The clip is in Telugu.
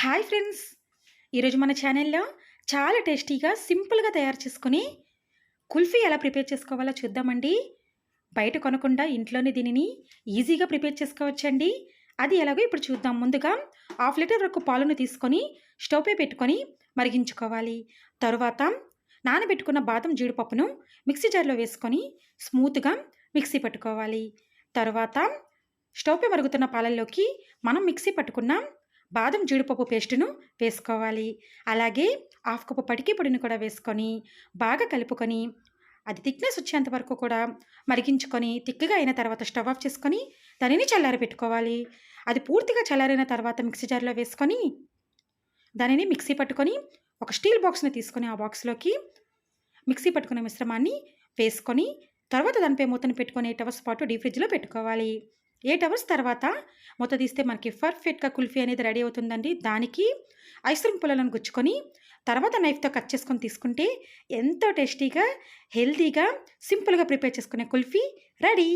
Hi friends. ఈరోజు మన ఛానల్లో చాలా టేస్టీగా సింపుల్గా తయారు చేసుకొని కుల్ఫీ ఎలా ప్రిపేర్ చేసుకోవాలో చూద్దామండి. బయట కొనకుండా ఇంట్లోనే దీనిని ఈజీగా ప్రిపేర్ చేసుకోవచ్చండి. అది ఎలాగో ఇప్పుడు చూద్దాం. ముందుగా హాఫ్ లీటర్ వరకు పాలను తీసుకొని స్టవ్పై పెట్టుకొని మరిగించుకోవాలి. తరువాత నానబెట్టుకున్న బాదం జీడిపప్పును మిక్సీ జార్లో వేసుకొని స్మూత్గా మిక్సీ పట్టుకోవాలి. తర్వాత స్టవ్ మరుగుతున్న పాలల్లోకి మనం మిక్సీ పట్టుకున్న బాదం జీడిపప్పు పేస్టును వేసుకోవాలి. అలాగే హాఫ్ కప్పు పటికి పొడిని కూడా వేసుకొని బాగా కలుపుకొని అది థిక్నెస్ వచ్చేంత వరకు కూడా మరిగించుకొని తిక్కగా అయిన తర్వాత స్టవ్ ఆఫ్ చేసుకొని దానిని చల్లారి పెట్టుకోవాలి. అది పూర్తిగా చల్లారిన తర్వాత మిక్సీ జార్లో వేసుకొని దానిని మిక్సీ పట్టుకొని ఒక స్టీల్ బాక్స్ని తీసుకొని ఆ బాక్స్లోకి మిక్సీ పట్టుకునే మిశ్రమాన్ని వేసుకొని తర్వాత దానిపై మూతను పెట్టుకొని ఎయిట్ అవర్స్ పాటు డీప్ ఫ్రిడ్జ్లో పెట్టుకోవాలి. ఎయిట్ అవర్స్ తర్వాత మూత తీస్తే మనకి పర్ఫెక్ట్గా కుల్ఫీ అనేది రెడీ అవుతుందండి. దానికి ఐస్ క్రీమ్ పుల్లలను గుచ్చుకొని తర్వాత నైఫ్తో కట్ చేసుకొని తీసుకుంటే ఎంతో టేస్టీగా హెల్తీగా సింపుల్గా ప్రిపేర్ చేసుకునే కుల్ఫీ రెడీ.